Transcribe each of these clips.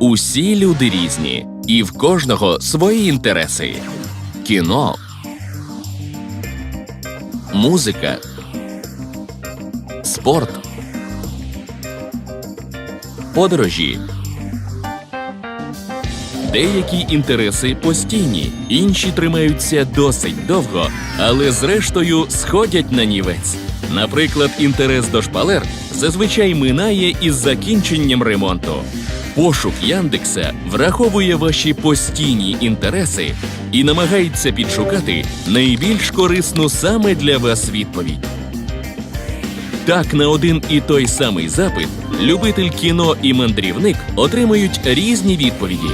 Усі люди різні, і в кожного свої інтереси. Кіно, музика, спорт, подорожі. Деякі інтереси постійні, інші тримаються досить довго, але зрештою сходять на нівець. Наприклад, інтерес до шпалер зазвичай минає із закінченням ремонту. Пошук Яндекса враховує ваші постійні інтереси і намагається підшукати найбільш корисну саме для вас відповідь. Так, на один і той самий запит любитель кіно і мандрівник отримують різні відповіді.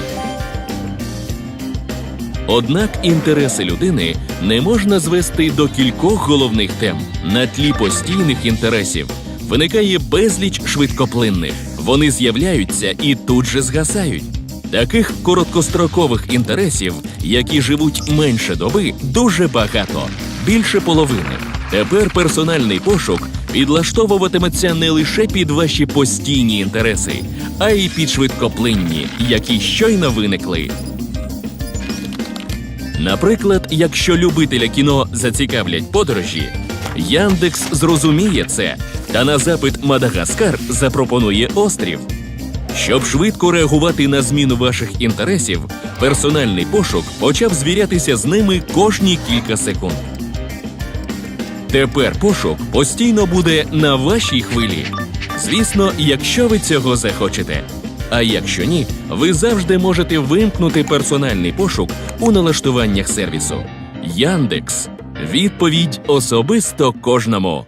Однак інтереси людини не можна звести до кількох головних тем. На тлі постійних інтересів виникає безліч швидкоплинних. Вони з'являються і тут же згасають. Таких короткострокових інтересів, які живуть менше доби, дуже багато, більше половини. Тепер персональний пошук підлаштовуватиметься не лише під ваші постійні інтереси, а й під швидкоплинні, які щойно виникли. Наприклад, якщо любителя кіно зацікавлять подорожі, Яндекс зрозуміє це та на запит Мадагаскар запропонує острів. Щоб швидко реагувати на зміну ваших інтересів, персональний пошук почав звірятися з ними кожні кілька секунд. Тепер пошук постійно буде на вашій хвилі. Звісно, якщо ви цього захочете. А якщо ні, ви завжди можете вимкнути персональний пошук у налаштуваннях сервісу. Яндекс. Відповідь особисто кожному.